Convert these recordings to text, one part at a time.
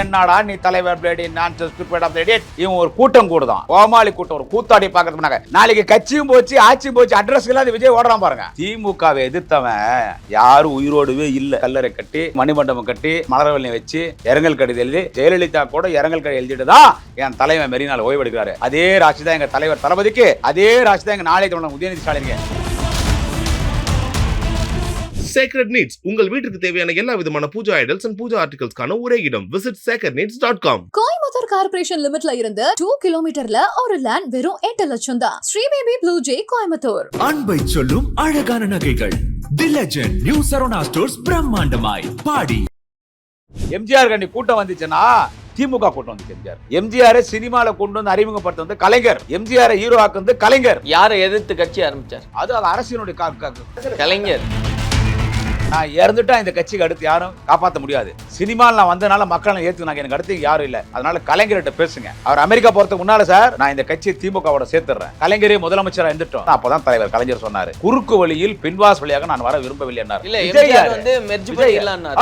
என்னடா நீ தலைவர் பிளேடி நான் ஸ்டூபிட் ஆஃப் பிளேடி இவன் ஒரு கூட்டம் கூடுதான். கோமாளி கூட்டம் ஒரு கூத்தாடி பாக்கிறதுனாங்க நாளைக்கு கட்சியும் போச்சு ஆட்சியும் போச்சு அட்ரஸ் இல்லாத விஜய் ஓடுறான் பாருங்க. திமுகவை எதிர்த்தவன் யாரும் உயிரோடுவே இல்ல. கல்லறை கட்டி மணிமண்டபம் கட்டி மலரவள்ளி வச்சு இரங்கல் கடிதம் எழுதி ஜெயலலிதா கூட இரங்கல் கடிதம் எழுதிட்டு தான் என் தலைவன் மெரினால் ஓய்வெடுக்கிறாரு. அதே ராசி தான் எங்க தலைவர் தளபதிக்கு அதே ராசி தான் எங்க நாளை தமிழ் உதயநிதி ஸ்டாலினுக்கு. சேக்ரெட் நீட்ஸ் உங்கள் வீட்டுக்கு தேவையான எல்லா விதமான பூஜா ஐடல்ஸ் அண்ட் பூஜா ஆர்டிகல்ஸ்க்கான ஒரே இடம். Visit sacred needs dot com Coimbatore corporation லிமிட்ல இருந்து டூ கிலோமீட்டர்ல ஒரு லேண்ட் வெறும் எட்டு லட்சம் தான். ஸ்ரீபேபி ப்ளூ ஜே கோயம்புத்தூர் அன்பை சொல்லும் அழகான நகைகள். The legend new Saravana stores பிரம்மாண்டமாய் பாடி எம்ஜிஆர் கண்டி கூட்டம் வந்துச்சுன்னா திமுக கூட்டம் வந்து எம்ஜிஆர் எம்ஜிஆர் சினிமால கொண்டு வந்து அறிமுகப்படுத்த வந்து கலைஞர். எம்ஜிஆர் ஹீரோ ஆக்குந்து கலைஞர். யாரை எதிர்த்து கட்சி ஆரம்பிச்சார்? அது அது கா- கலைஞர். நான் இறந்துட்டா இந்த கட்சிக்கு அடுத்து யாரும் காப்பாற்ற முடியாது. சினிமாவில் நான் வந்தனால மக்களை ஏத்துனாங்க எனக்கு அடுத்து யாரும் இல்ல. அதனால கலைஞர்கிட்ட பேசுங்க. அவர் அமெரிக்கா போறதுக்கு முன்னால சார் நான் இந்த கட்சியை திமுகவோட சேர்த்துறேன் கலைஞரே முதலமைச்சரா இருந்துட்டோம். அப்பதான் தலைவர் கலைஞர் சொன்னாரு. குறுக்கு வழியில் பின்வாஸ் வழியாக நான் வர விரும்பவில்லை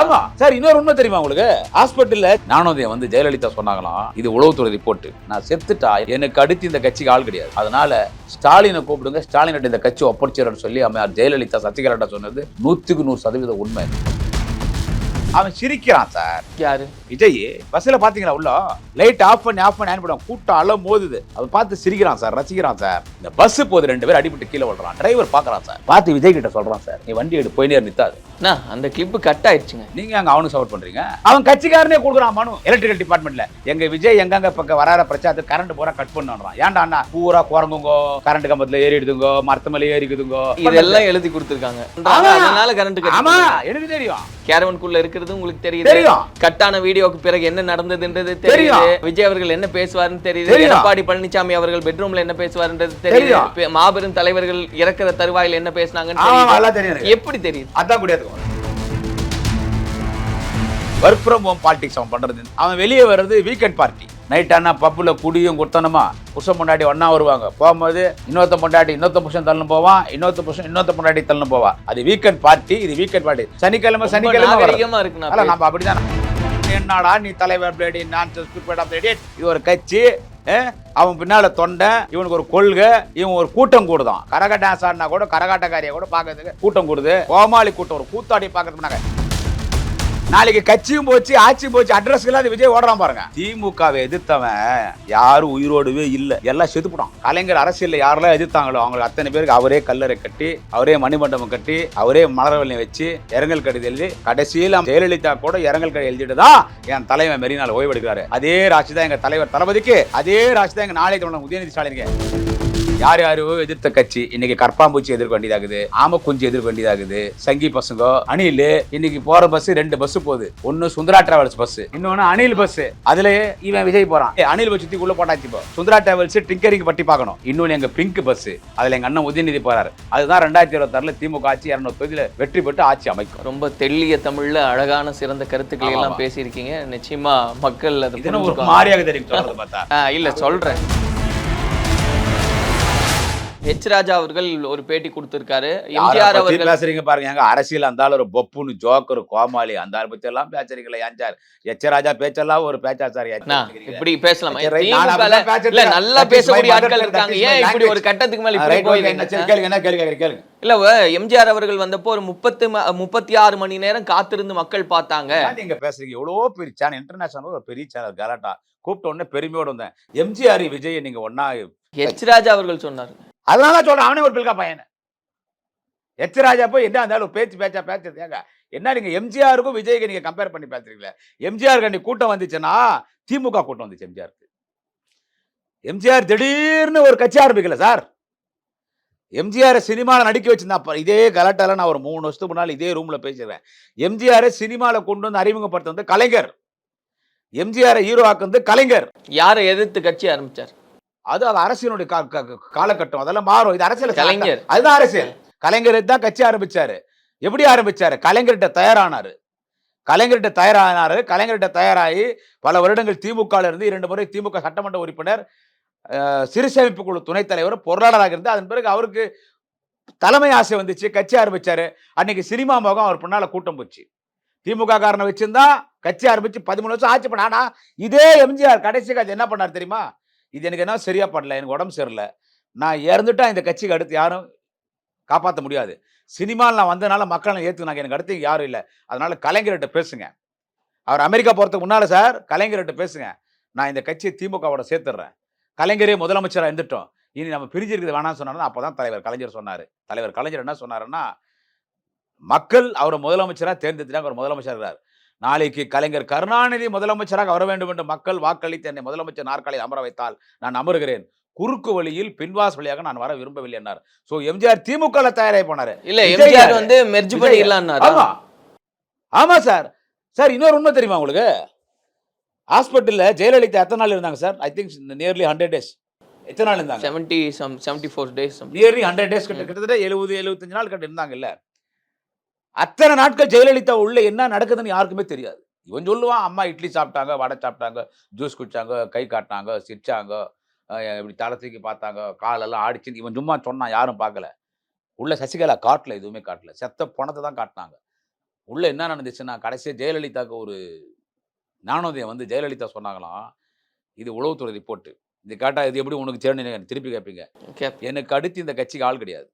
ஆமா. சார் இன்னொரு உண்மை தெரியுமா உங்களுக்கு? ஹாஸ்பிட்டல்ல நானோதயம் வந்து ஜெயலலிதா சொன்னாங்களாம். இது உளவுத்துறை ரிப்போர்ட். நான் செத்துட்டா எனக்கு அடுத்து இந்த கட்சிக்கு ஆள் கிடையாது. அதனால ஸ்டாலினை கூப்பிடுங்க. ஸ்டாலின் இந்த கட்சி ஒப்படைச்சிடன்னு சொல்லி அம்மையார் ஜெயலலிதா சசிகலாட்ட சொன்னது நூத்துக்கு நூறு சதவீத உண்மை அவன் சிரிக்கிறான் சார். யாரு? விஜய் பஸ்ல பாத்தீங்களா உள்ள? லைட் ஆஃப் பண்ணி ஆஃப் பண்ணி ஆன் பண்ணுவான் கூட்டம் அல மோதுது. அவன் பார்த்து சிரிக்கிறான் சார் ரசிக்கிறான் சார். இந்த பஸ் போகுது ரெண்டு பேர் அடிபட்டு கீழே விழுறான். டிரைவர் பாக்குறான் சார். பார்த்து விஜய் கிட்ட சொல்றான் சார். நீ வண்டி எடுத்து போய் நேர் நித்தாது. அந்த கிளிப் கட் ஆயிடுச்சுங்க. நீங்க அங்க அவனுக்கு சப்போர்ட் பண்றீங்க? அவன் கட்சிக்காரனே கொடுக்குறான் மனு. எலக்ட்ரிக்கல் டிபார்ட்மெண்ட்ல எங்க விஜய் எங்கங்க பக்கம் வராத பிரச்சாரத்துக்கு கரண்ட் பூரா கட் பண்ணுறான் ஏன்டா அண்ணா பூரா குரங்குங்கோ கரண்ட் கம்பத்துல ஏறிடுதுங்கோ மரத்து மேல ஏறிக்குதுங்கோ இதெல்லாம் எழுதி கொடுத்துருக்காங்க. அதனால கரண்ட் ஆமா. கட் எனக்கு தெரியும். கேரவனுக்குள்ள இருக்கிறது உங்களுக்கு தெரியுது. கட்டான வீடியோக்கு பிறகு என்ன நடந்ததுன்றது. தெரியுது. விஜய் அவர்கள் என்ன பேசுவாருன்னு தெரியுது. எடப்பாடி பழனிசாமி அவர்கள் பெட்ரூம்ல என்ன பேசுவாருன்றது தெரியுது. மாபெரும் தலைவர்கள் இறக்குற தருவாயில் என்ன பேசுனாங்கன்னு. எப்படி தெரியுது? அதான் கூடியது ஒர்க் ஃப்ரம் ஹோம் பாலிடிக்ஸ் அவன் பண்றது. அவன் வெளியே வர்றது வீக்கெண்ட் பார்ட்டி நைட் ஆனா பப்புல குடியும் குத்தனமா புருஷன் பொண்டாட்டி ஒண்ணா வருவாங்க. போகும்போது இன்னொருத்த பொண்டாட்டி இன்னொருத்த புருஷன் தள்ளு போவான் இன்னொருத்த புருஷன் இன்னொருத்த பொண்டாட்டி தள்ளு போவா. அது வீக்கெண்ட் பார்ட்டி இது வீக்கெண்ட் பார்ட்டி சனிக்கிழமை சனிக்கிழமை வர்றது. நாகரிகமா இருக்கு அல்ல நம்ம அப்படிதான். என்னடா நீ தலைவர் பிளேடி நான் இது ஒரு கட்சி அவன் பின்னால தொண்டை இவனுக்கு ஒரு கொள்கை இவன் ஒரு கூட்டம் கூடுதான். கரக டான்ஸ் ஆடினா கூட கரகாட்டக்காரியை கூட பார்க்கறதுக்கு கூட்டம் கூடுது. கோமாளி கூட்டம் ஒரு கூத்தாடி பார்க்கறதுனாங்க நாளைக்கு கட்சியும் போச்சு ஆட்சியும் போச்சு அட்ரஸ் இல்லாத விஜய் ஓடுறான் பாருங்க. திமுகவை எதிர்த்தவன் யாரும் உயிரோடவே இல்லை. எல்லாம் செத்துப்பட்டான். கலைஞர் அரசியல் யாரெல்லாம் எதிர்த்தாங்களோ அவங்க அத்தனை பேருக்கு அவரே கல்லறை கட்டி அவரே மணிமண்டபம் கட்டி அவரே மலரவள்ளி வச்சு இரங்கல் கடிதம் எழுதி கடைசியில் ஜெயலலிதா கூட இரங்கல் கடிதம் எழுதிட்டு தான் என் தலைவன் மெரினால் ஓய்வெடுக்கிறாரு. அதே ராசி தான் எங்க தலைவர் தளபதிக்கு அதே ராசி தான் எங்க நாளை தமிழ் உதயநிதி ஸ்டாலினுக்கு. யார் யாரோ எதிர்த்த கட்சி இன்னைக்கு கற்பாம்பூச்சி எதிர்க்க வேண்டியதாகுது ஆமக்குஞ்சி எதிர்க்க வேண்டியதாகுது சங்கி பசங்க அணில் இன்னைக்கு போற பஸ் ரெண்டு பஸ் போகுது. ஒன்னு சுந்தரா டிராவல்ஸ் பஸ் இன்னொன்னு அணில் பஸ் அதுல இவன் விஜய் போறான். அணில் பஸ் சுத்தி உள்ள போட்டாச்சு இப்போ. சுந்தரா டிராவல்ஸ் டிங்கரிங் பட்டி பார்க்கணும். இன்னொன்னு எங்க பிங்க் பஸ் அதுல எங்க அண்ணன் உதயநிதி போறாரு. அதுதான் ரெண்டாயிரத்தி இருபத்தாறுல திமுக ஆட்சி இருநூறு தொகுதியில வெற்றி பெற்று ஆட்சி அமைக்கும். ரொம்ப தெள்ளிய தமிழ்ல அழகான சிறந்த கருத்துக்களை எல்லாம். பேசியிருக்கீங்க. நிச்சயமா மக்கள் அதை ஒரு. மாதிரியாக தெரியும் பார்த்தா. இல்ல சொல்றேன். ஹெச் ராஜா அவர்கள் ஒரு பேட்டி கொடுத்திருக்காரு. எம்ஜிஆர் அவர்கள் பேசுறீங்க பாருங்க. எங்க அரசியல் அந்த ஆள் ஒரு பொப்புன்னு ஜோக்கர் கோமாளி அந்த பத்தி எல்லாம் பேசுறீங்களா ஏன் எச்சராஜா பேச்செல்லாம் ஒரு பேச்சா சார்? இப்படி பேசலாம். இல்ல. நல்லா பேசக்கூடிய ஆட்கள் இருக்காங்க. ஏன் இப்படி ஒரு. கட்டத்துக்கு மேல கேளுங்க என்ன கேளுங்க கேளுங்க, இல்ல எம்ஜிஆர் அவர்கள் வந்தப்போ ஒரு முப்பத்து முப்பத்தி ஆறு மணி நேரம் காத்திருந்து மக்கள் பார்த்தாங்க. நீங்க பேசுறீங்க? எவ்வளவோ பெரிய சேனல் இன்டர்நேஷனல் ஒரு பெரிய சேனல் கலாட்டா. கூப்பிட்ட உடனே பெருமையோட வந்தேன். எம்ஜிஆர் விஜய் நீங்க ஒன்னா ஹெச் ராஜா அவர்கள் சொன்னார் அதனால தான் சொல்கிறேன் அவனே ஒரு பில்கா பையன். எச் ராஜா போய் என்ன இருந்தாலும் பேச்சு பேச்சா பேச்சு ஏங்க என்ன நீங்கள் எம்ஜிஆருக்கும் விஜய்க்கு நீங்கள் கம்பேர் பண்ணி பேசுறீங்களே? எம்ஜிஆர் கண்டி கூட்டம் வந்துச்சுன்னா திமுக கூட்டம் வந்துச்சு எம்ஜிஆருக்கு. எம்ஜிஆர் திடீர்னு ஒரு கட்சி ஆரம்பிக்கல சார். எம்ஜிஆரை சினிமாவில் நடிக்க வச்சிருந்தா அப்போ இதே கலாட்டால நான் ஒரு மூணு வருஷத்துக்கு முன்னால் இதே ரூமில் பேசுகிறேன் எம்ஜிஆரை சினிமாவில் கொண்டு வந்து அறிமுகப்படுத்த வந்து கலைஞர். எம்ஜிஆரை ஹீரோ ஆக்குறது கலைஞர். யாரை எதிர்த்து கட்சி ஆரம்பிச்சார்? அது அது அரசியலுடைய காலகட்டம். அதெல்லாம் மாறும். இது அரசியல் கலைஞர். அதுதான் அரசியல். கலைஞர் தான் கட்சி ஆரம்பிச்சாரு. எப்படி ஆரம்பிச்சாரு? கலைஞர்கிட்ட தயாரானாரு. கலைஞர்கிட்ட தயாரானாரு. கலைஞர்கிட்ட தயாராகி பல வருடங்கள் திமுக இருந்து இரண்டு முறை திமுக சட்டமன்ற உறுப்பினர் அஹ், சிறு சேமிப்பு குழு துணைத் தலைவர் பொருளாளராக இருந்து அதன் பிறகு அவருக்கு தலைமை ஆசை வந்துச்சு. கட்சி ஆரம்பிச்சாரு. அன்னைக்கு சினிமா முகம் அவர் பின்னால கூட்டம் போச்சு. திமுக காரனை வச்சிருந்தா கட்சி ஆரம்பிச்சு பதிமூணு வருஷம் ஆட்சி பண்ண ஆனா இதே எம்ஜிஆர் கடைசி காட்சி என்ன பண்ணார் தெரியுமா? இது எனக்கு என்ன சரியா பண்ணல எனக்கு உடம்பு சரியில்லை. நான் இறந்துட்டா இந்த கட்சிக்கு அடுத்து யாரும் காப்பாற்ற முடியாது. சினிமாவில் நான் வந்ததுனால மக்களை ஏற்றுனாங்க எனக்கு அடுத்து யாரும் இல்லை. அதனால கலைஞர்கிட்ட பேசுங்க. அவர் அமெரிக்கா போகிறதுக்கு முன்னால் சார் கலைஞர்கிட்ட பேசுங்க. நான் இந்த கட்சியை திமுகவோட சேர்த்துடுறேன். கலைஞரே முதலமைச்சராக இருந்துட்டோம். இனி நம்ம பிரிஞ்சிருக்கிறது வேணாம்னு சொன்னாருன்னா அப்போ தான் தலைவர் கலைஞர் சொன்னார். தலைவர் கலைஞர் என்ன சொன்னாருன்னா மக்கள் அவரை முதலமைச்சராக தேர்ந்தெடுத்துட்டாங்க. அவர் முதலமைச்சர் இருக்கிறார். நாளைக்கு கலைஞர் கருணாநிதி முதலமைச்சராக வர வேண்டும் என்று மக்கள் வாக்களித்து என்னை முதலமைச்சர் நாற்காலியில் அமர வைத்தால் நான் அமருகிறேன். குறுக்கு வழியில் பின்வாஸ் வழியாக நான் வர விரும்பவில்லை என்றார் ஸோ எம்ஜிஆர் திமுக தயாராகி போனாரு. இல்ல எம்ஜிஆர்? வந்து மெர்ஜ் பண்ணிடலான்னாரா ஆமா. ஆமா சார். சார் இன்னொரு உண்மை தெரியுமா உங்களுக்கு? ஹாஸ்பிட்டல்ல ஜெயலலிதா எத்தனை நாள் இருந்தாங்க sir? I think nearly hundred days எத்தனை நாள் இருந்தாங்க? Seventy some seventy four days nearly hundred days கிட்ட கிட்டத்தட்ட எழுபது எழுபத்தஞ்சு நாள் கிட்ட இருந்தாங்கல்ல அத்தனை நாட்கள் ஜெயலலிதா உள்ள என்ன நடக்குதுன்னு யாருக்குமே தெரியாது. இவன் சொல்லுவான் அம்மா இட்லி சாப்பிட்டாங்க வடை சாப்பிட்டாங்க ஜூஸ் குடிச்சாங்க கை காட்டினாங்க சிரிச்சாங்க இப்படி தலை தூக்கி பார்த்தாங்க காலெல்லாம் ஆடிச்சுன்னு இவன் சும்மா சொன்னான் யாரும் பார்க்கல. உள்ள சசிகலா காட்டல எதுவுமே காட்டல. செத்த பணத்தை தான் காட்டினாங்க. உள்ள என்ன நடந்துச்சுன்னா கடைசியாக ஜெயலலிதாவுக்கு ஒரு ஞானோதயம் வந்து ஜெயலலிதா சொன்னாங்களாம் இது உளவுத்துறை ரிப்போர்ட்டு. இது கேட்டா இது எப்படி உனக்கு சேர்ந்து திருப்பி கேட்பீங்க எனக்கு அடுத்து இந்த கட்சிக்கு ஆள் கிடையாது.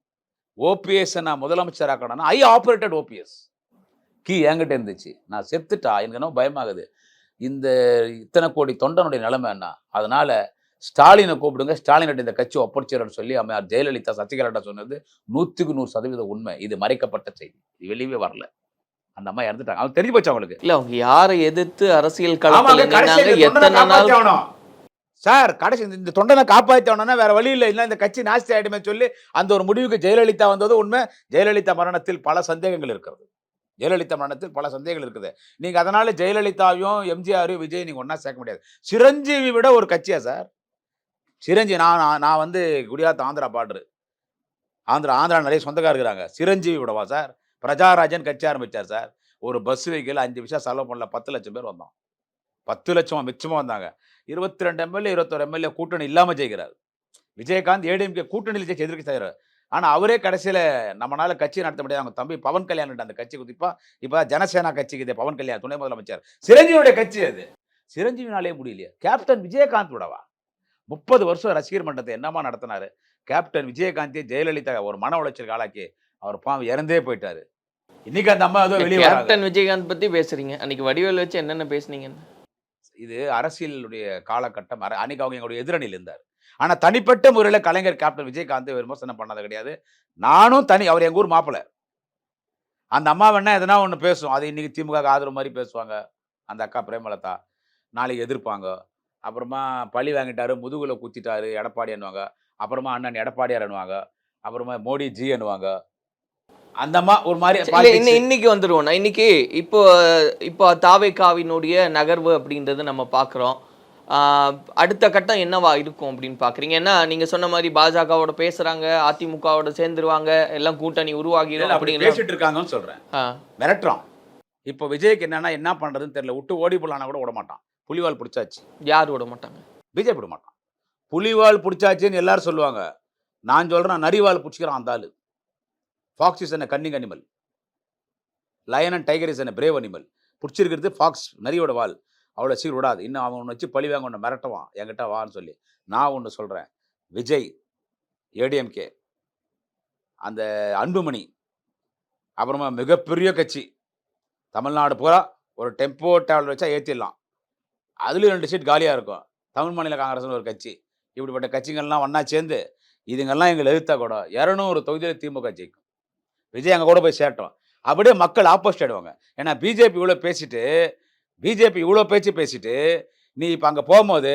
ஓபிஎஸ் நான் முதலமைச்சர் ஆக்கணும்னா ஐ ஆப்ரேட்டட் ஓபிஎஸ் கீ என்கிட்ட இருந்துச்சு. நான் செத்துட்டா? எனக்கு என்ன பயமாகுது. இந்த இத்தனை கோடி தொண்டனுடைய நிலைமை என்ன? அதனால ஸ்டாலினை கூப்பிடுங்க. ஸ்டாலின் இந்த கட்சி ஒப்படைச்சிடன்னு சொல்லி அம்மையார் ஜெயலலிதா சசிகலாட்ட சொன்னது நூற்றுக்கு நூறு சதவீதம் உண்மை. இது மறைக்கப்பட்ட செய்தி. இது வெளியவே வரல. அந்த அம்மா இறந்துட்டாங்க. அவங்க தெரிஞ்சு போச்சு அவங்களுக்கு. இல்ல அவங்க யாரை எதிர்த்து அரசியல் தொண்டனை எத்தனை நாள். சார் கடைசி இந்த- இந்த தொண்டனை காப்பாற்றணும்னா வேற வழி இல்லை. இல்லை இந்த கட்சி நாஸ்தி ஆயிடுமே சொல்லி அந்த ஒரு முடிவுக்கு ஜெயலலிதா வந்தது உண்மை. ஜெயலலிதா மரணத்தில் பல சந்தேகங்கள் இருக்கிறது. ஜெயலலிதா மரணத்தில் பல சந்தேகங்கள் இருக்குது. நீங்கள் அதனால ஜெயலலிதாவையும் எம்ஜிஆர் விஜய் நீங்கள் ஒன்றா சேர்க்க முடியாது. சிரஞ்சீவி விட ஒரு கட்சியா சார்? சிரஞ்சீவி நான் நான்- நான் வந்து குடியாத்த ஆந்திரா பாடுறு ஆந்திரா ஆந்திரா நிறைய சொந்தக்கார இருக்கிறாங்க. சிரஞ்சீவி விடவா சார்? பிரஜாராஜன் கட்சி ஆரம்பிச்சார் சார். ஒரு பஸ் வெஹிக்கிள் அஞ்சு விஷயம் செலவு பண்ணல. பத்து லட்சம் பேர் வந்தோம். பத்து லட்சம் மிச்சமாக வந்தாங்க. இருபத்தி ரெண்டு எம்எல்ஏ இருபத்தொரு எம்எல்ஏ கூட்டணி இல்லாம ஜெயிக்கிறார். விஜயகாந்த் ஏடிஎம்கே கூட்டணியில் ஜெயிச்சு எதிர்க்க செய்கிறார் ஆனா அவரே கடைசியில நம்மளால கட்சி நடத்த முடியாது. அவங்க தம்பி பவன் கல்யாண் அந்த கட்சி குதிப்பா. இப்ப ஜனசேனா கட்சிக்கு இது பவன் கல்யாண் துணை முதலமைச்சர். சிரஞ்சீவியுடைய கட்சி அது. சிரஞ்சீவினாலே முடியலையே. கேப்டன் விஜயகாந்த் விடவா முப்பது வருஷம் ரசிகர் மன்றத்தை என்னமா நடத்தினாரு? கேப்டன் விஜயகாந்தே ஜெயலலிதா ஒரு மன உளைச்சலுக்கு ஆளாக்கி அவர் பாவம் இறந்தே போயிட்டாரு. இன்னைக்கு அந்த அம்மா ஏதோ வெளியே கேப்டன் விஜயகாந்த் பத்தி பேசுறீங்க. அன்னைக்கு வடிவேல் வச்சு என்னென்ன பேசுனீங்கன்னு? இது அரசியலுடைய காலகட்டம். அர- அன்னைக்கு அவங்க எங்களுடைய எதிரணியில் இருந்தார். ஆனால் தனிப்பட்ட முறையில் கலைஞர் கேப்டன் விஜயகாந்த் விமர்சனம் பண்ணது கிடையாது. நானும் தனி அவர் எங்கள் ஊர் மாப்பிள்ளை அந்த அம்மா வேணா எதனா ஒன்று பேசும் அது இன்னைக்கு திமுக ஆதரவு மாதிரி பேசுவாங்க. அந்த அக்கா பிரேமலதா. நாளைக்கு எதிர்ப்பாங்க. அப்புறமா பழி வாங்கிட்டாரு முதுகுல குத்திட்டாரு எடப்பாடி என்னவாங்க அப்புறமா அண்ணன் எடப்பாடியார் என்னவாங்க அப்புறமா மோடி ஜி என்னவாங்க அந்த ஒரு மாதிரி இல்ல politics. இன்ன- இன்னைக்கு வந்துருவோம். நான் இன்னைக்கு இப்போ இப்போ தாவேக்காவினுடைய நகர்வு அப்படின்றது நம்ம பார்க்குறோம் அடுத்த கட்டம் என்னவா இருக்கும் அப்படின்னு பாக்குறீங்க? ஏன்னா நீங்க சொன்ன மாதிரி பாஜகவோட பேசுறாங்க அதிமுகவோட சேர்ந்துருவாங்க எல்லாம் கூட்டணி உருவாகிடும் அப்படி அப்படின்னு பேசிட்டு இருக்காங்கன்னு சொல்றேன். ஆ, மிரட்டுறான் இப்போ விஜய்க்கு என்னன்னா என்ன பண்றதுன்னு தெரியல. விட்டு ஓடி போலான்னா கூட விட மாட்டான். புலிவால் பிடிச்சாச்சு. யார் விட மாட்டாங்க? விஜய் விட மாட்டான். புலிவால் பிடிச்சாச்சுன்னு எல்லாரும் சொல்லுவாங்க. நான் சொல்றேன் நரிவால் பிடிச்சிக்கிறான் அந்த ஆளு. ஃபாக்ஸ் இஸ் என்ன cunning animal lion and tiger is என்ன பிரேவ் அனிமல் பிடிச்சிருக்கிறது ஃபாக்ஸ் நரியோட வால் அவ்வளோ சீர் விடாது. இன்னும் அவன் ஒன்று வச்சு பழி வாங்க ஒன்று மிரட்டுவான். என்கிட்ட வான்னு சொல்லி. நான் ஒன்று சொல்கிறேன் விஜய் ஏடிஎம்கே அந்த அன்புமணி அப்புறமா மிகப்பெரிய கட்சி. தமிழ்நாடு பூரா ஒரு டெம்போ டிராவல் வச்சா ஏற்றிடலாம் அதுலேயும் ரெண்டு சீட் காலியாக இருக்கும். தமிழ் மாநில காங்கிரஸ்னு ஒரு கட்சி. இப்படிப்பட்ட கட்சிகள்லாம் ஒன்றா சேர்ந்து இதுங்கெல்லாம் எங்களை எதிர்த்தா கூட இரநூறு தொகுதியில் திமுக ஜெயிக்கும். விஜய் அங்கே கூட போய் சேட்டோம் அப்படியே மக்கள் ஆப்போசிட் ஆயிடுவாங்க. ஏன்னா பிஜேபி இவ்வளோ பேசிட்டு பிஜேபி இவ்வளோ பேச்சு பேசிட்டு நீ இப்போ அங்கே போகும்போது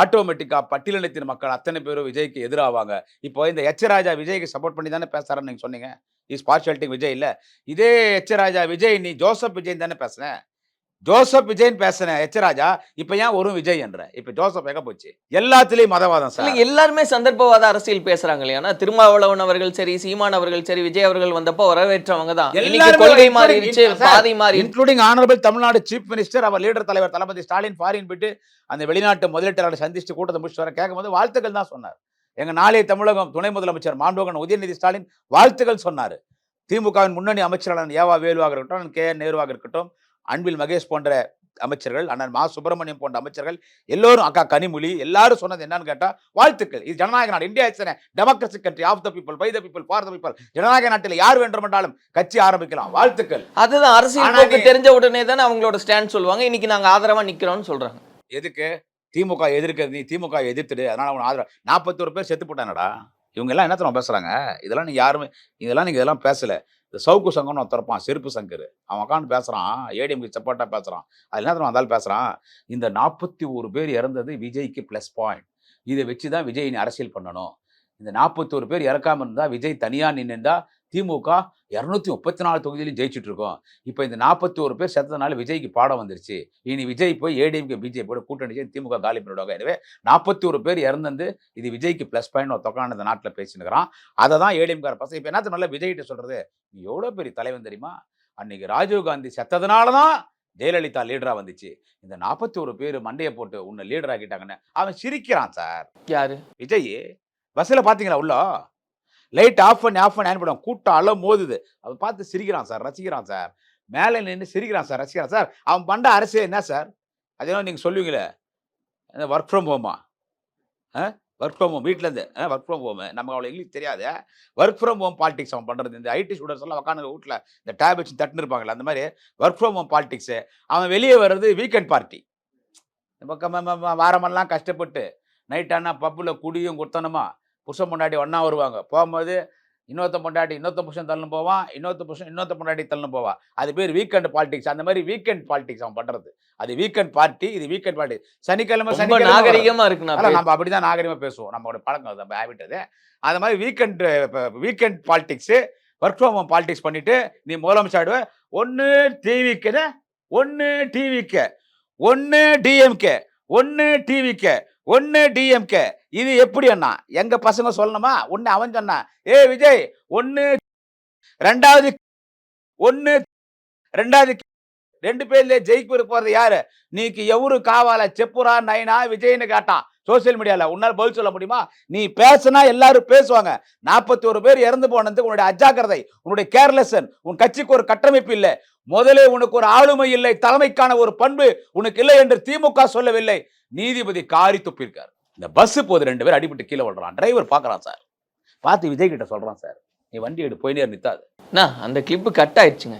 ஆட்டோமேட்டிக்காக பட்டியலினத்தின் மக்கள் அத்தனை பேரும் விஜய்க்கு எதிராவாங்க. இப்போ இந்த எச் ராஜா விஜய்க்கு சப்போர்ட் பண்ணி தானே பேசுறாருன்னு நீங்கள் சொன்னீங்க. இஸ் பார்ஷியாலிட்டி விஜய் இல்லை. இதே எச் ராஜா விஜய் நீ ஜோசப் விஜய் தானே பேசுனேன் ஜோசப் விஜய்னு பேசுன எச் ராஜா இப்போ ஏன் ஒரு விஜய் என்ற? இப்போ ஜோசப் எங்க போச்சு? எல்லாத்துலேயும் மதவாதம் சார். எல்லாருமே சந்தர்ப்பவாத அரசியல் பேசுறாங்க இல்லையா? திருமாவளவன் அவர்கள் சரி சீமான் அவர்கள் சரி விஜய் அவர்கள் வந்தப்போ வரவேற்றவங்க தான். கொள்கை மாறிடுச்சு பாதி மாறி including honourable Tamil Nadu chief minister அவர் லீடர் தலைவர் தளபதி ஸ்டாலின் ஃபாரின் போயிட்டு அந்த வெளிநாட்டு முதலீட்டாளரை சந்திச்சு கூட்டத்தை முடிச்சுட்டு வர கேட்கும்போது வாழ்த்துக்கள் தான் சொன்னார். எங்க நாளைய தமிழகம் துணை முதலமைச்சர் மாண்புகன் உதயநிதி ஸ்டாலின் வாழ்த்துக்கள் சொன்னார். திமுகவின் முன்னணி அமைச்சர்களான ஏவா வேலுவாக இருக்கட்டும் கே நேருவாக இருக்கட்டும் அன்பில் மகேஷ் போன்ற அமைச்சர்கள் அண்ணன் மா. சுப்பிரமணியம் போன்ற அமைச்சர்கள் எல்லோரும் அக்கா கனிமொழி எல்லாரும் சொன்னது என்னன்னு கேட்டா வாழ்த்துக்கள். இது ஜனநாயக நாடு. India is democracy country of the people by the people for the people ஜனநாயக நாட்டில் யார் வேண்டுமென்றாலும் கட்சி ஆரம்பிக்கலாம். வாழ்த்துக்கள். அதுதான் அரசியல் போக்கு தெரிஞ்ச உடனே தானே அவங்களோட ஸ்டாண்ட் சொல்லுவாங்க. இன்னைக்கு நாங்க ஆதரவா நிக்கிறோம்னு சொல்றாங்க. எதுக்கு? திமுக எதிர்க்கிறது நீ திமுக எதிர்த்துடு. அதனால அவன் ஆதரவு. நாற்பத்தோரு பேர் செத்து போட்டானடா. இவங்க எல்லாம் என்ன பேசுறாங்க? இதெல்லாம் நீங்க யாருமே இதெல்லாம் நீங்க இதெல்லாம் பேசல. இந்த சவுக்கு சங்கம்னு ஒருத்தரப்பான் செருப்பு சங்கர். அவன் உட்காந்து பேசுகிறான் ஏடிஎம்க்கு சப்போர்ட்டா பேசுறான். அது என்ன வந்தாலும் பேசுகிறான் இந்த நாற்பத்தி ஒரு பேர் இறந்தது விஜய்க்கு ப்ளஸ் பாயிண்ட் இதை வச்சு தான் விஜய் அரசியல் பண்ணணும். இந்த நாற்பத்தோரு பேர் இறக்காமல் இருந்தால் விஜய் தனியாக நின்றுந்தா திமுக இரநூத்தி முப்பத்தி நாலு தொகுதியிலும் ஜெயிச்சுட்டு இருக்கோம் இப்போ இந்த நாற்பத்தி ஒரு பேர் செத்ததுனால விஜய்க்கு பாடம் வந்துருச்சு. இனி விஜய் போய் ஏடிஎம்கே பிஜேபியோட கூட்டணி திமுக காலி பண்ணிவிடுவாங்க எனவே நாற்பத்தி ஒரு பேர் இறந்தது இது விஜய்க்கு ப்ளஸ் பாயிண்ட் தொக்கான இந்த நாட்டில் பேசினுக்கிறான் அதை தான் ஏடிஎம்கார பசங்க இப்போ என்ன நல்ல விஜய்கிட்ட சொல்றது? நீ எவ்வளோ பெரிய தலைவன் தெரியுமா? அன்னைக்கு ராஜீவ் காந்தி செத்ததுனால தான் ஜெயலலிதா லீடரா வந்துச்சு. இந்த நாற்பத்தி ஒரு பேர் மண்டையை போட்டு உன்னை லீடர் ஆக்கிட்டாங்கன்னு அவன் சிரிக்கிறான் சார். யாரு? விஜய் பஸ்ஸில் பார்த்தீங்களா உள்ள? லைட் ஆஃப் பண்ணி ஆஃப் பண்ணி ஆன் பண்ணுவோம் கூட்டம் அள்ள மோதுது. அவன் பார்த்து சிரிக்கிறான் சார் ரசிக்கிறான் சார். மேலே நின்று சிரிக்கிறான் சார் ரசிக்கிறான் சார். அவன் பண்ணுற அரசியல் என்ன சார்? அதெல்லாம் நீங்கள் சொல்லுவீங்களே. ஒர்க் ஃப்ரம் ஹோமா ஒர்க் ஃப்ரம் ஹோம் வீட்டிலேருந்து ஒர்க் ஃப்ரம் ஹோம் நமக்கு அவ்வளோ இங்கிலீஷ் தெரியாது. ஒர்க் ஃப்ரம் ஹோம் பாலிடிக்ஸ் அவன் பண்ணுறது இந்த ஐடி ஸ்டூடெண்ட்ஸ் எல்லாம் உட்காந்து வீட்டில் இந்த டேப் வச்சு தட்டுன்னு இருப்பாங்களே அந்த மாதிரி ஒர்க் ஃப்ரம் ஹோம் பாலிடிக்ஸு அவன் வெளியே வர்றது வீக்கெண்ட் பார்ட்டி வாரமெல்லாம் கஷ்டப்பட்டு நைட் ஆனால் பப்பில் குடியும் கொடுத்தனமா புருஷன் பொண்டாட்டி ஒன்றா வருவாங்க. போகும்போது இன்னொருத்த பொண்டாட்டி இன்னொருத்த புருஷன் தள்ளு போவான். இன்னொருத்த புருஷன் இன்னொருத்த பொண்டாட்டி தள்ளு போவா அது பேர் வீக்கெண்ட் பாலிடிக்ஸ் அந்த மாதிரி வீக்கெண்ட் பாலிடிக்ஸ் அவன் பண்ணுறது அது வீக்கெண்ட் பார்ட்டி இது வீக்கெண்ட் பார்ட்டி சனிக்கிழமை ரொம்ப சனிக்கிழமை வரும். நாகரிகமா இருக்கு நம்ம அப்படிதான் நாகரிகமா பேசுவோம். நம்மளோட பழக்கம் அது நம்ம ஹேபிட் அது. அது மாதிரி weekend weekend politics work from home politics பண்ணிட்டு நீ முதலமைச்சர் ஆடுவ ஒன்று டிவிக்கு ஒன்று டிவிக்கு ஒன்று டிஎம்கே ஒன்று டிவிக்கு ஒன்று டிஎம்கே இது எப்படி அண்ணா? எங்க பசங்க சொல்லணுமா? ஒன்று அவன் சொன்னான் ஏ விஜய் ஒன்று ரெண்டாவது ஒன்று ரெண்டாவது ரெண்டு பேர்ல ஜெயிக்கு போறது யாரு? நீக்கு எவரு காவால செப்புரா நைனா விஜய்னு கேட்டான். சோசியல் மீடியால உன்னால் பதில் சொல்ல முடியுமா? நீ பேசுனா எல்லாரும் பேசுவாங்க. நாற்பத்தி ஒரு பேர் இறந்து போனது உன்னுடைய அஜாக்கிரதை உன்னுடைய கேர்லெஸ்ஸன் உன் கட்சிக்கு ஒரு கட்டமைப்பு இல்லை. முதலே உனக்கு ஒரு ஆளுமை இல்லை தலைமைக்கான ஒரு பண்பு உனக்கு இல்லை என்று திமுக சொல்லவில்லை. நீதிபதி காரி துப்பியிருக்கார். இந்த பஸ் போது ரெண்டு பேர் அடிபட்டு கீழே விடுறான் டிரைவர் பார்க்கறான் சார். பார்த்து விஜய் கிட்ட சொல்றான் சார். நீ வண்டி எடு போய் நேர் நித்தாது. அந்த கிளிப்பு கட் ஆயிடுச்சுங்க.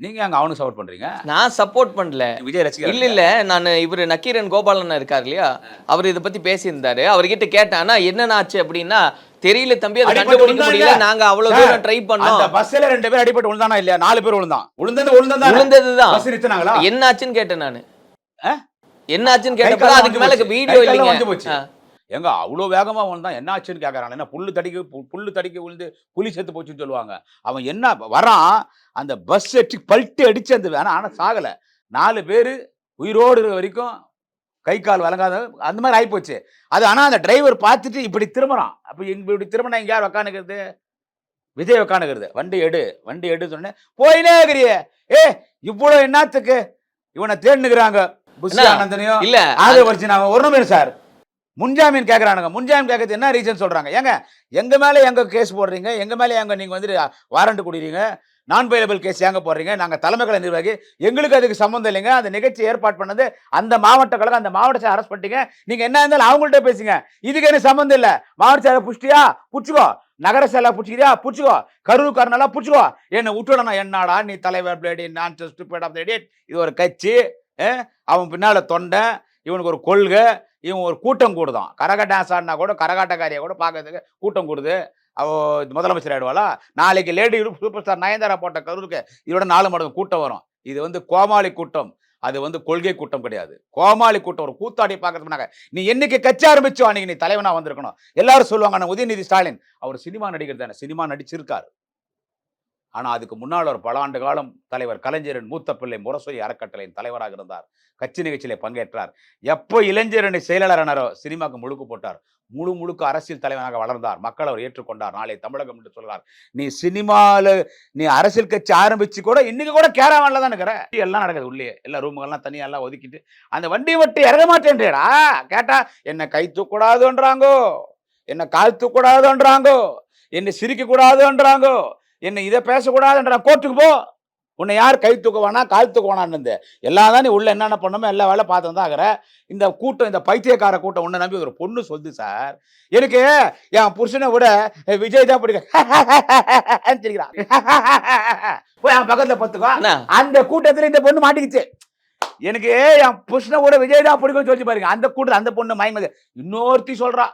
நீங்க அங்க அவனுக்கு சப்போர்ட் பண்றீங்க? நான் சப்போர்ட் பண்ணல. விஜய் ரசிகர் இல்ல இல்ல. நான் இவரு நக்கீரன் கோபாலன் இருக்கார் இல்லையா? அவர் இத பத்தி பேசியிருந்தாரு. அவர்கிட்ட கேட்டானா. என்னென்ன ஆச்சு அப்படின்னா தெரியல தம்பி அதை கண்டுபிடிக்க முடியல? நாங்க அவ்வளவு தூரம் ட்ரை அந்த பண்ணோம் பஸ்ல ரெண்டு பேர் அடிபட்டு விழுந்தானா இல்லையா? நாலு பேர் விழுந்தான். விழுந்தது விழுந்ததா விழுந்ததுதான். பஸ் நிறுத்தினாங்களா? என்ன ஆச்சுன்னு கேட்டேன் நானு? என்ன ஆச்சுன்னு கேட்டப்ப அதுக்கு மேல. வீடியோ இல்லைங்க. எங்க அவ்வளோ வேகமா விழுந்தான் என்ன ஆச்சுன்னு கேட்கறான் என்ன புல்லு தடிக்க பு- புல்லு தடிக்க விழுந்து புலி செத்து போச்சுன்னு சொல்லுவாங்க. அவன் என்ன வரான்? அந்த பஸ் அடிச்சு பல்ட்டி அடிச்சு அந்த வேணா ஆனா சாகல. நாலு பேர் உயிரோடு இருக்கிற வரைக்கும் கை கால் வழங்காத அந்த மாதிரி ஆயிப்போச்சு அது ஆனா அந்த டிரைவர் பார்த்துட்டு இப்படி திரும்புறான். அப்ப இங்க இப்படி திரும்பினா இங்க யார் உக்காந்துக்கிறது? விஜய் உக்காந்துக்கிறது. வண்டி எடு வண்டி எடு சொன்னேன் போயினே இருக்கிறியே. ஏ இவ்வளவு என்னத்துக்கு? இவனை தேடினுக்கிறாங்க. புஷி ஆனந்தனையும் இல்ல ஆதரவரிச்சினாங்க ஒரு நிமிஷம் சார். முன்ஜாமீன் கேட்குறானுங்க முன்ஜாமீன் கேட்கறது என்ன ரீசன் சொல்கிறாங்க ஏங்க எங்கள் மேலே எங்கள் கேஸ் போடுறீங்க? எங்கள் மேலே எங்கள் நீங்கள் வந்து வாரண்ட் கொடுறீங்க நான் பைலபிள் கேஸ் ஏங்க போடுறீங்க? நாங்கள் தலைமைகளை நிர்வாகி. எங்களுக்கு அதுக்கு சம்மந்தம் இல்லைங்க. அந்த நிகழ்ச்சி ஏற்பாடு பண்ணது அந்த மாவட்ட கழகம் அந்த மாவட்டத்தை அரெஸ்ட் பண்ணிட்டீங்க. நீங்கள் என்ன இருந்தாலும் அவங்கள்ட்ட பேசுங்க. இதுக்கு எனக்கு சம்மந்தம் இல்லை. மாவட்ட சேலை புஷ்டியா புடிச்சுக்கோ. நகர சேலை பிடிச்சிக்கிறியா? பிடிச்சிக்கோ. கரூர் காரனெல்லாம் புடிச்சுக்கோ. என்ன விட்டுடனா என்னடா நீ தலைவர் பிளேடி நான் ஸ்டூபிட் ஆஃப் இது ஒரு கட்சி. அவன் பின்னால் தொண்டை இவனுக்கு ஒரு கொள்கை. இவன் ஒரு கூட்டம் கூடுதான். கரக டான்ஸ் ஆடினா கூட கரகாட்டக்காரியை கூட பார்க்கறதுக்கு கூட்டம் கூடுது. அவ முதலமைச்சர் ஆயிடுவாளா? நாளைக்கு லேடி சூப்பர் ஸ்டார் நயன்தாரா போட்ட கரூருக்கு இதோட நாலு மடங்கு கூட்டம் வரும். இது வந்து கோமாளி கூட்டம். அது வந்து கொள்கை கூட்டம் கிடையாது. கோமாளி கூட்டம் ஒரு கூத்தாடி பார்க்கறதுனாக்க நீ என்னைக்கு கட்சி ஆரம்பிச்சோ அன்னைக்கு நீ தலைவனா வந்திருக்கணும். எல்லாரும் சொல்லுவாங்க நான் உதயநிதி ஸ்டாலின் அவர் சினிமா நடிகர் தானே சினிமா நடிச்சிருக்காரு. ஆனால் அதுக்கு முன்னால் ஒரு பல ஆண்டு காலம் தலைவர் கலைஞரின் மூத்த பிள்ளை முரசொலி அறக்கட்டளையின் தலைவராக இருந்தார். கட்சி நிகழ்ச்சியிலே பங்கேற்றார். எப்போ இளைஞரணி செயலாளரானாரோ சினிமாக்கு முழுக்கு போட்டார்? முழு முழுக்க அரசியல் தலைவனாக வளர்ந்தார். மக்கள் அவர் ஏற்றுக்கொண்டார். நாளை தமிழகம் என்று சொல்கிறார். நீ சினிமாவில் நீ அரசியல் கட்சி ஆரம்பிச்சு கூட இன்னைக்கு கூட கேரவானில் தான் இருக்கிற. எல்லாம் நடக்குது உள்ளே. எல்லா ரூமுகள்லாம் தனியாக எல்லாம் ஒதுக்கிட்டு அந்த வண்டி விட்டு இறங்க மாட்டேன்றா கேட்டா என்னை கை தூக்கூடாதுன்றாங்கோ என்னை கால் தூக்கூடாதுன்றாங்கோ என்னை சிரிக்க கூடாதுன்றாங்கோ என்னை இதை பேசக்கூடாதுன்ற கோர்ட்டுக்கு போ. உன்னை யார் கை தூக்குவானா கால் தூக்குவானான்னு எல்லாம் தான் நீ உள்ள என்னென்ன பண்ணணுமோ எல்லா வேலை பார்த்து தான் ஆகிற இந்த கூட்டம் இந்த பைத்தியக்கார கூட்டம் உன்னை நம்பி ஒரு பொண்ணு சொல்லுது சார். எனக்கு என் புருஷனை விட விஜய் தான் பிடிக்கும். சிரிக்கிறான். போய் அவன் பக்கத்துல பத்துக்கோ அண்ணா. அந்த கூட்டத்துல இந்த பொண்ணு மாட்டிக்கிச்சு. எனக்கு என் புருஷனை கூட விஜய் தான் பிடிக்கும் சொல்லி பாருங்க. அந்த கூட்டத்துல அந்த பொண்ணு மயங்குது இன்னொருத்தி சொல்றா.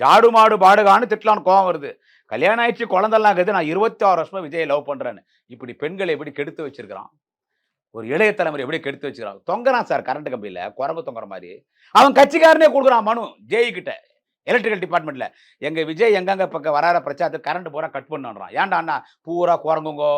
ஜாடு மாடு பாடுகான்னு திட்டலான்னு கோவம் வருது. கல்யாணம் ஆயிடுச்சு குழந்தெல்லாம் இருக்குது நான் இருபத்தி ஆறு வருஷமா விஜய் லவ் பண்றேன்னு. இப்படி பெண்களை எப்படி கெடுத்து வச்சிருக்கிறான்? ஒரு இளைய தலைமுறை எப்படி கெடுத்து வச்சிருக்கான் தொங்குறான் சார் கரண்ட் கம்பியில குரம்பு தொங்குற மாதிரி. அவன் கட்சிக்காரனே கொடுக்குறான் மனு ஜேஇ கிட்ட எலக்ட்ரிக்கல் டிபார்ட்மெண்ட்ல எங்க விஜய் எங்கெங்க பக்கம் வராத பிரச்சாரத்துக்கு கரண்ட் பூரா கட் பண்ணுறான் ஏன்டா அண்ணா பூரா குரங்குங்கோ?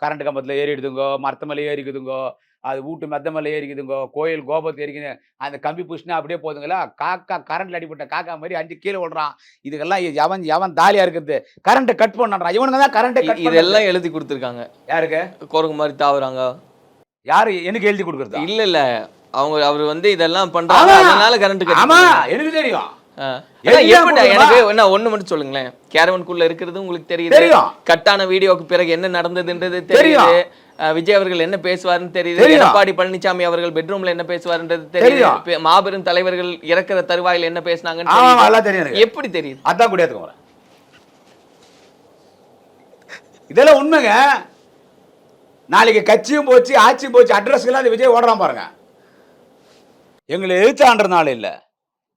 கரண்ட் கம்பத்துல ஏறிடுதுங்கோ மரத்து மேலே ஏறிக்குதுங்கோ அது வீட்டு மெத்த மேலே ஏறிக்குதுங்கோ கோயில் கோபத்து ஏறிக்குது அந்த கம்பி புஷ்னா அப்படியே போதுங்களா? காக்கா கரண்ட்ல அடிப்பட்ட காக்கா மாதிரி அஞ்சு கீழே விடுறான் இதுக்கெல்லாம் எவன் எவன் தாலியா இருக்குது கரண்ட் கட் பண்ணறான் இவனுங்க தான் கரண்ட் கட் இ- இதெல்லாம் எழுதி கொடுத்துருக்காங்க. யாருக்கு? குரங்கு மாதிரி தாவுறாங்க. யாரு? எனக்கு எழுதி கொடுக்குறதா? இல்ல இல்ல. அவங்க அவர் வந்து இதெல்லாம் பண்றாங்க. அதனால கரண்ட் ஆமா. எனக்கு தெரியும். எனக்கு? என்ன ஒண்ணு மட்டும் சொல்லுங்களேன். கேரவனுக்குள்ள இருக்கிறது உங்களுக்கு தெரியுது. கட்டான வீடியோக்கு பிறகு என்ன நடந்ததுன்றது. தெரியுது. விஜய் அவர்கள் என்ன பேசுவாருன்னு தெரியுது. எடப்பாடி பழனிசாமி அவர்கள் பெட்ரூம்ல என்ன பேசுவாருன்றது தெரியுது. மாபெரும் தலைவர்கள் இறக்குற தருவாயில் என்ன பேசுனாங்கன்னு எப்படி தெரியுது? அதான் வரேன் இதெல்லாம் உண்மைங்க. நாளைக்கு கட்சியும் போச்சு ஆட்சியும் போச்சு அட்ரஸ் இல்லாத விஜய் ஓடுறான் பாருங்க. எங்களை எதிர்த்தான்றதுனால இல்ல.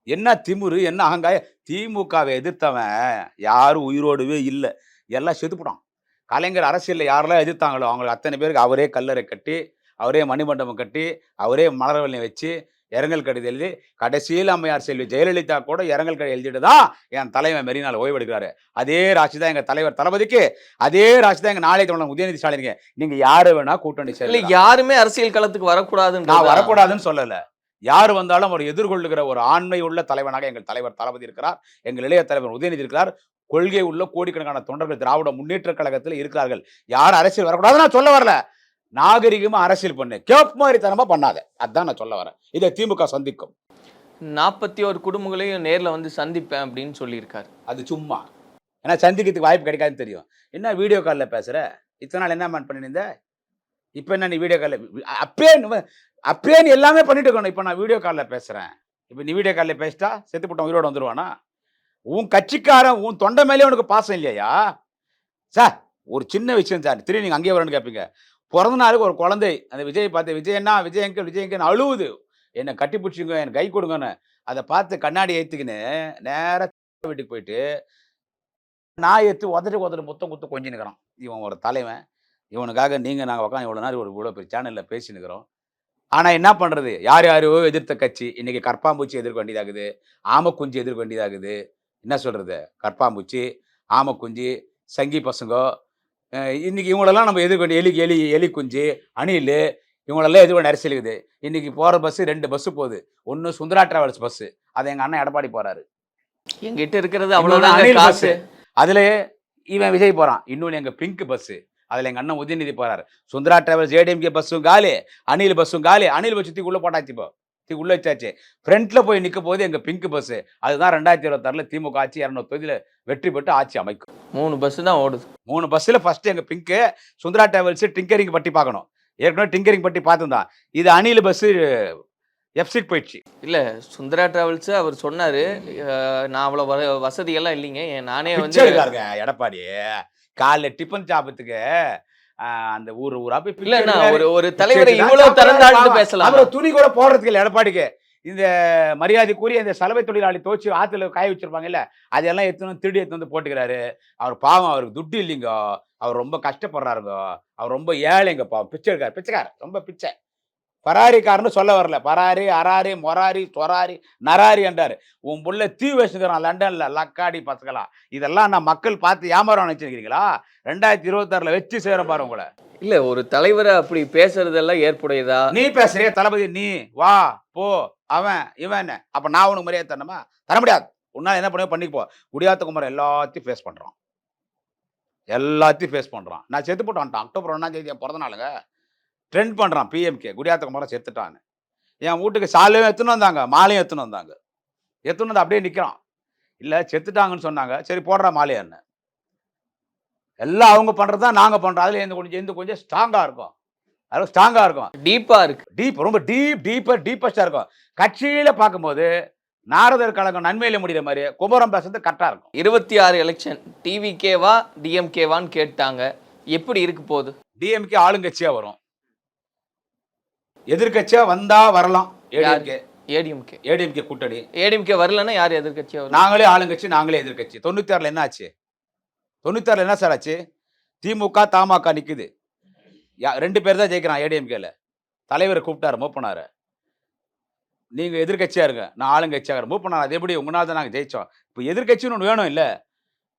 என்ன திமிரு என்ன அகங்காயம் திமுகவை எதிர்த்தவன் யாரும் உயிரோடவே இல்லை. எல்லாம் செத்துப்புட்டான் கலைஞர் அரசியலில் யாரெல்லாம் எதிர்த்தாங்களோ அவங்களுக்கு அத்தனை பேருக்கு அவரே கல்லறை கட்டி அவரே மணிமண்டபம் கட்டி அவரே மலர்வள்ளி வச்சு இரங்கல் கடிதம் எழுதி கடைசியில் அம்மையார் செல்வி ஜெயலலிதா கூட இரங்கல் கடிதம் எழுதிட்டு தான் என் தலைவன் மெரினால ஓய்வெடுக்கிறாரு அதே ராசி தான் எங்க தலைவர் தளபதிக்கு அதே ராசி தான் எங்க நாளை தமிழன் உதயநிதி ஸ்டாலினுக்கு. நீங்க யாரு வேணா கூட்டணி இல்ல யாருமே அரசியல் களத்துக்கு நான் வரக்கூடாதுன்னு வரக்கூடாதுன்னு சொல்லல. யார் வந்தாலும் அவர் எதிர்கொள்ளுகிற ஒரு ஆண்மை உள்ள தலைவனாக எங்கள் தலைவர் தளபதி இருக்கிறார். எங்கள் இளைய தலைவர் உதயநிதி இருக்கிறார். கொள்கை உள்ள கோடிக்கணக்கான தொண்டர்கள் திராவிட முன்னேற்ற கழகத்தில் இருக்கிறார்கள். யார் அரசியல் வரக்கூடாது நான் சொல்ல வரல. நாகரிகமா அரசியல் பண்ணு. கேப் மாதிரி தனமா பண்ணாத. அதான் நான் சொல்ல வரேன். இதை திமுக சந்திக்கும். நாற்பத்தி ஒரு குடும்பங்களையும் நேர்ல வந்து சந்திப்பேன் அப்படின்னு சொல்லியிருக்காரு. அது சும்மா. ஏன்னா சந்திக்கிறதுக்கு வாய்ப்பு கிடைக்காதுன்னு தெரியும். என்ன வீடியோ காலில் பேசுற? இத்தனை நாள் என்ன மேன் பண்ணியிருந்த இப்போ என்ன நீ வீடியோ காலில் அப்பயே நீ- அப்பயே நீ எல்லாமே பண்ணிட்டு இருக்கணும். இப்போ நான் வீடியோ காலில் பேசுகிறேன் இப்போ நீ வீடியோ காலில் பேசிட்டா செத்து போட்டோம் உயிரோட வந்துருவானா? உன் கட்சிக்காரன் உன் தொண்டை மேலே உனக்கு பாசம் இல்லையா? சார் ஒரு சின்ன விஷயம் சார். திரும்பி நீங்கள் அங்கேயே வரணும்னு கேட்பீங்க பிறந்த நாளுக்கு ஒரு குழந்தை அந்த விஜய் பார்த்து விஜய் விஜயங்க விஜய் விஜய் அழுவுது. என்னை கட்டி பிடிச்சிங்க எனக்கு கை கொடுங்கன்னு. அதை பார்த்து கண்ணாடி ஏற்றுக்கின்னு நேராக வீட்டுக்கு போயிட்டு நான் ஏற்று உதட்டு உதட்டு முத்தம் குத்து கொஞ்சி நிற்கிறான் இவன் ஒரு தலைவன். இவனுக்காக நீங்கள் நாங்கள் உட்காந்து இவ்வளோ நேரம் ஒரு இவ்வளோ பெரிய சேனலில் பேசி நிற்கிறோம் ஆனால் என்ன பண்ணுறது யார் யாரையோ எதிர்த்த கட்சி. இன்னைக்கு கற்பாம்பூச்சி எதிர்க்க வேண்டியதாகுது. ஆமக்குஞ்சு எதிர்க்க வேண்டியதாகுது. என்ன சொல்கிறது கற்பாம்பூச்சி ஆமக்குஞ்சு சங்கி பசங்க அஹ் இன்னைக்கு இவங்களெல்லாம் நம்ம எதிர்க்க வேண்டிய எலி எலி எலி குஞ்சு அணில் இவங்களெல்லாம் எதிர்க்க வேண்டிய அரசியல் இருக்குது. இன்னைக்கு போகிற பஸ்ஸு ரெண்டு பஸ்ஸு போகுது. ஒன்று சுந்தரா டிராவல்ஸ் பஸ்ஸு அதை எங்கள் அண்ணன் எடப்பாடி போகிறாரு என்கிட்ட இருக்கிறது அணில் காசு. அதுல இவன் விஜய் போறான். இன்னொன்னு எங்க பிங்க் பஸ் அதுல எங்க அண்ணன் உதயநிதி போறாரு. சுந்தரா டிராவல்ஸ் ஏடிஎம்கே பஸ்ஸும் காலி அணில் பஸ்ஸும் காலி அணில் பஸ் தூக்கி உள்ள போட்டாச்சு இப்போ. தூக்கி உள்ள வச்சாச்சு ஃப்ரண்ட்ல போய் நிக்க போது எங்க பிங்க் பஸ் அதுதான் ரெண்டாயிரத்தி இருபத்தாறுல திமுக ஆட்சி இரநூறு தொகுதியில வெற்றி பெற்று ஆட்சி அமைக்கும். மூணு பஸ் தான் ஓடுது. மூணு பஸ்ஸில் ஃபர்ஸ்ட் எங்க பிங்க் சுந்தரா டிராவல்ஸ் டிங்கரிங் பட்டி பார்க்கணும். ஏற்கனவே டிங்கரிங் பட்டி பார்த்துருந்தான். இது அணில் பஸ் எஃப்சிக்கு போயிடுச்சு. இல்ல சுந்தரா டிராவல்ஸ் அவர் சொன்னாரு நான் அவ்வளவு வ- வசதியெல்லாம் இல்லைங்க. நானே வந்து எடப்பாடி காலைல டிஃபன் சாப்பிட்டுக்கு அந்த ஊர் ஊரா போய் எடுக்காரு. ஒரு ஒரு தலைவரை இவ்வளவு திறந்தாழ்ந்து. பேசலாம்? துணி கூட போடுறதுக்கு இல்லை எடப்பாடிக்கு. இந்த மரியாதைக்குரிய இந்த சலவை தொழிலாளி தோச்சு ஆத்துல காய வச்சிருப்பாங்கல்ல அதெல்லாம் எடுத்துன்னு திருடி எடுத்து வந்து போட்டுக்கிறாரு. அவர் பாவம் அவருக்கு துட்டு இல்லைங்க. அவர் ரொம்ப கஷ்டப்படுறாருங்க. அவர் ரொம்ப ஏழைங்க பாவம். பிச்சை எடுக்காரு பிச்சைக்கார் ரொம்ப பிச்சை. பராரிக்காரன்னு சொல்ல வரல. பராரி அராரி மொராரி சொராரி நராரி என்றாரு. உன் புள்ள தீ வச்சுக்கிறான் லண்டன்ல லக்காடி பசங்களா. இதெல்லாம் நான் மக்கள் பார்த்து ஏமாறம் நினைச்சிருக்கீங்களா ரெண்டாயிரத்தி இருபத்தாறுல வச்சு சேர பாரு உங்களை. இல்ல ஒரு தலைவரை அப்படி பேசுறதெல்லாம் ஏற்புடையதா? நீ பேசுறிய தளபதி நீ வா போ அவன் இவன் அப்ப நான் உனக்கு மரியாதை தரணுமா? தர முடியாது. உன்னால என்ன பண்ணி பண்ணிக்கு. போ குடியாத்த குமார் எல்லாத்தையும் ஃபேஸ் பண்றான். எல்லாத்தையும் ஃபேஸ் பண்றான். நான் செத்து போட்டு வந்துட்டான். அக்டோபர் ஒன்றாம் தேதி என் பிறந்த நாளுங்க ட்ரெண்ட் பண்றான் பிஎம்கே குடியாத்த குமாரம் செத்துட்டான்னு. என் வீட்டுக்கு சாலையும் எடுத்துன்னு வந்தாங்க மாலையும் எடுத்துன்னு வந்தாங்க. எடுத்துன்னு வந்து அப்படியே நிக்கிறான். இல்ல செத்துட்டாங்கன்னு சொன்னாங்க. சரி போடுறா மாலையான்னு எல்லாம் அவங்க பண்றது தான் நாங்க பண்றோம். அதுல எந்த கொஞ்சம் எந்த கொஞ்சம் ஸ்ட்ராங்கா இருக்கும். அது ஸ்ட்ராங்கா இருக்கும். டீப்பா இருக்கு. டீப் ரொம்ப டீப் டீப்பர் டீப்பஸ்டா இருக்கும். கட்சியில பார்க்கும்போது நாரதர் கழகம் நன்மையில முடிகிற மாதிரி குமரம் பேசுறது கரெக்டா இருக்கும். இருபத்தி ஆறு எலெக்ஷன் டிவிகேவா டிஎம்கேவான்னு கேட்டாங்க. எப்படி இருக்கு போகுது? டிஎம்கே ஆளுங்கட்சியா வரும். எதிர்க்கட்சியா வந்தா வரலாம். ஏடிஎம்கே. ஏடிஎம்கே. ஏடிஎம்கே கூட்டணி. ஏடிஎம்கே வரலன்னா யார் எதிர்க்கட்சியா வரும்? நாங்களே ஆளுங்கட்சி நாங்களே எதிர்க்கட்சி. தொண்ணூத்தி ஆறுல என்ன ஆச்சு? தொண்ணூத்தி ஆறுல என்ன சார் ஆச்சு? திமுக தமாக நிக்குது. யா- ரெண்டு பேர் தான் ஜெயிக்கிறான் ஏடிஎம்கேல. தலைவர் கூப்பிட்டாரு மூப்பனாரு. நீங்க எதிர்க்கட்சியா இருங்க நான் ஆளுங்கட்சியா இருக்கேன். மூப்பனார் அது எப்படி? உங்களால தான் நாங்க ஜெயிச்சோம். இப்போ எதிர்க்கட்சின்னு ஒன்று வேணும் இல்ல.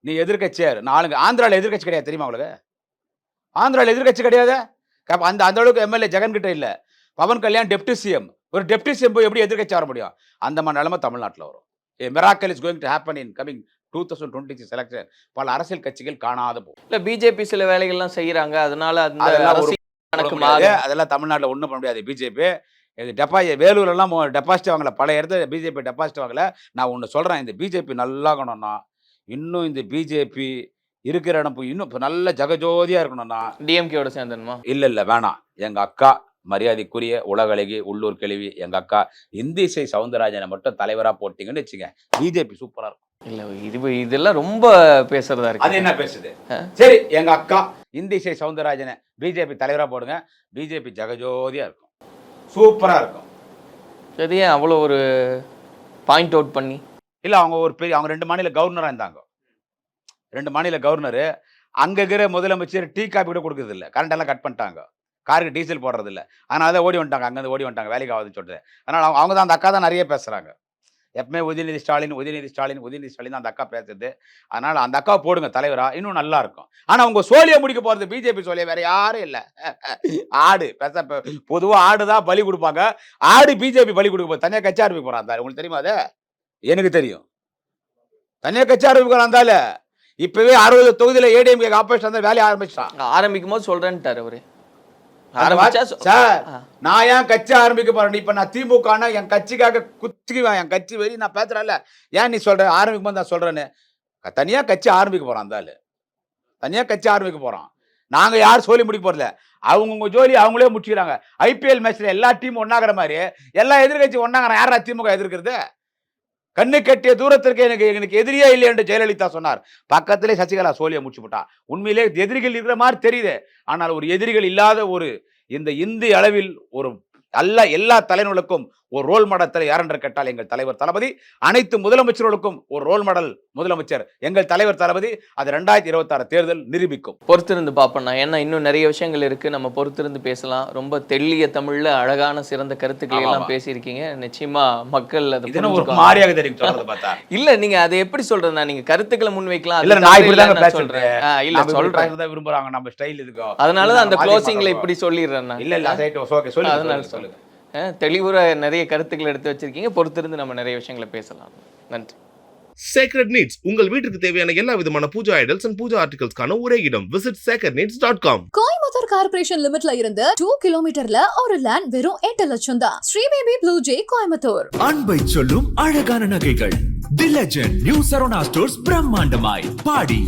நீ எதிர்க்கட்சியா இரு நான் ஆளுங்க ஆந்திரால எதிர்க்கட்சி கிடையாது தெரியுமா உங்களுக்கு? ஆந்திரால எதிர்க்கட்சி கிடையாது? அந்த அந்த அளவுக்கு எம்எல்ஏ ஜெகன் கிட்ட இல்ல. Pawan Kalyan deputy CM. ஒரு டெப்டி சிஎம் போய் எப்படி எதிர்க்கட்சி வர முடியும்? அந்த மாதிரி நிலைமை தமிழ்நாட்டில் வரும். A miracle is going to happen in coming two thousand twenty six election பல அரசியல் கட்சிகள் காணாத போகும். இல்ல பிஜேபி சில வேலைகள்லாம் செய்யறாங்க அதனால அந்த அதெல்லாம் தமிழ்நாட்டில் ஒன்றும் பண்ண முடியாது. பிஜேபி டெபாசிட் வேலூர்லாம் டெபாசிட் வாங்கல. பல இடத்துல பிஜேபி டெபாசிட் வாங்கல. நான் ஒன்று சொல்கிறேன் இந்த பிஜேபி நல்லா இருக்கணும்னா இன்னும் இந்த பிஜேபி இருக்கிற இடம் இன்னும் இப்ப நல்ல ஜகஜோதியா இருக்கணும்னா டிஎம்கேவோட சேர்ந்தனுமா இல்ல இல்ல வேணாம். எங்க அக்கா மரியாதைக்குரிய உலகளகி உள்ளூர் கேள்வி எங்க அக்கா இந்திசை சவுந்தரராஜனை மட்டும் தலைவரா போட்டீங்கன்னு வச்சுங்க பிஜேபி சூப்பரா இருக்கும். இல்ல இது இதெல்லாம் ரொம்ப பேசுறதா அது இருக்கு என்ன பேசுது. சரி எங்க அக்கா இந்திசை சவுந்தரராஜனை பிஜேபி தலைவரா போடுங்க. பிஜேபி ஜகஜோதியா இருக்கும். சூப்பரா இருக்கும். அது ஏன் அவ்வளோ ஒரு பாயிண்ட் அவுட் பண்ணி? இல்ல அவங்க ஒரு பெரிய அவங்க ரெண்டு மாநில கவர்னரா இருந்தாங்க. ரெண்டு மாநில கவர்னரு அங்க இருக்கிற முதலமைச்சர் டீ காப்பி கூட கொடுக்கறது இல்ல கரண்ட் எல்லாம் கட் பண்ணிட்டாங்க. காருக்கு டீசல் போடுறது இல்லை அதனால தான் ஓடி வந்துட்டாங்க. அங்கேருந்து ஓடி வந்துட்டாங்க. வேலைக்கு ஆகுதுன்னு சொல்லிட்டு. அதனால் அவங்க- அவங்க தான் அந்த அக்கா தான் நிறைய பேசுகிறாங்க எப்பவுமே உதயநிதி ஸ்டாலின் உதயநிதி ஸ்டாலின் உதயநிதி ஸ்டாலின் தான் அந்த அக்கா பேசுறது. அதனால அந்த அக்கா போடுங்க தலைவரா. இன்னும் நல்லா இருக்கும். ஆனா உங்க சோழியை முடிக்க போறது பிஜேபி சோழியை வேற யாரும் இல்லை. ஆடு பேச பொதுவா ஆடு தான் பலி கொடுப்பாங்க. ஆடு பிஜேபி பலி கொடுக்க போகுது. தனியாக கட்சி ஆரம்பிக்க போறான் உங்களுக்கு தெரியுமா அது? எனக்கு தெரியும். தனியாக கட்சி ஆரம்பிக்கிறான் இருந்தாலும் இப்போவே இப்பவே அறுபது தொகுதியில் ஏடிஎம்கே ஆப்பரேஷன் வேலையை ஆரம்பிச்சிட்டான். ஆரம்பிக்கும் போது சொல்கிறேன்ட்டார் அவரு அந்த ஆரம்பிச்சா வா- சொ- சார். நான் ஏன் கட்சி ஆரம்பிக்க போறேன் இப்ப நான் திமுகனா என் கட்சிக்காக குத்திக்குவேன் என் கட்சி வெறி நான் பேசுறேன்ல. ஏன் நீ சொல்ற? ஆரம்பிக்கும் போது நான் சொல்றேன்னு. தனியா கட்சி ஆரம்பிக்க போறான் அந்த ஆளு. தனியா கட்சி ஆரம்பிக்க போறான். நாங்க யாரும் சொல்லி முடிக்க போறதில்ல. அவங்கவுங்க ஜோலி அவங்களே முடிச்சுக்கிறாங்க. ஐபிஎல் மேட்ச்ல எல்லா டீமும் ஒன்னாகிற மாதிரி எல்லா எதிர்கட்சி ஒன்னாங்கிற யாரா திமுக எதிர்க்கிறது? கண்ணு கட்டிய தூரத்திற்கு எனக்கு எனக்கு எதிரியே இல்லை என்று ஜெயலலிதா சொன்னார். பக்கத்திலே சசிகலா சோழியை முடிச்சு போட்டா. உண்மையிலே எதிரிகள் இருக்கிற மாதிரி தெரியுது. ஆனால் ஒரு எதிரிகள் இல்லாத ஒரு இந்த இந்திய அளவில் ஒரு அல்ல எல்லா தலைவர்களுக்கும் ஒரு ரோல் மாடல் தலை யார் என்று கேட்டால் எங்கள் தலைவர் தளபதி அனைத்து முதலமைச்சர்களுக்கும் ஒரு ரோல் மாடல் முதலமைச்சர் எங்கள் தலைவர் தளபதி அது ரெண்டாயிரத்தி இருபத்தாறு தேர்தல் நிரூபிக்கும். பொறுத்திருந்து பார்ப்போம்ண்ணா ஏன்னா இன்னும் நிறைய விஷயங்கள் இருக்கு. நம்ம பொறுத்திருந்து பேசலாம். ரொம்ப தெள்ளிய தமிழ்ல அழகான சிறந்த கருத்துக்களை எல்லாம். பேசியிருக்கீங்க. நிச்சயமா மக்கள் அதை ஒரு. மாறியாக சொல்றதை பார்த்தா? இல்ல நீங்க அதை எப்படி சொல்றதுண்ணா நீங்க கருத்துக்களை முன்வைக்கலாம். இல்ல நான் இப்படி பேசுறேன் சொல்றேன். இல்ல சொல்றேன். விரும்புறாங்க நம்ம ஸ்டைல் இதுக்கும் அதனாலதான் அந்த க்ளோசிங்ல. இப்படி சொல்லிடுறேன். இல்ல இல்ல ஓகே சொல்லுங்க அதனால தெளிவுற நிறைய கருத்துக்கள் எடுத்து வச்சிருக்கீங்க. பொறுத்திருந்து நம்ம நிறைய விஷயங்களை பேசலாம். நன்றி. சேக்ரெட் நீட்ஸ் உங்கள் வீட்டுக்கு தேவையான எல்லா விதமான பூஜா ஐடல்ஸ் அண்ட் பூஜா ஆர்டிகல்ஸ்க்கான ஒரே இடம். Visit sacred needs dot com Coimbatore corporation லிமிட்ல இருந்து டூ கிலோமீட்டர்ல ஒரு லேண்ட் வெறும் எட்டு லட்சம் தான். ஸ்ரீபேபி ப்ளூ ஜே கோயம்புத்தூர் அன்பை சொல்லும் அழகான நகைகள். The legend new Saravana stores பிரம்மாண்டமாய் body.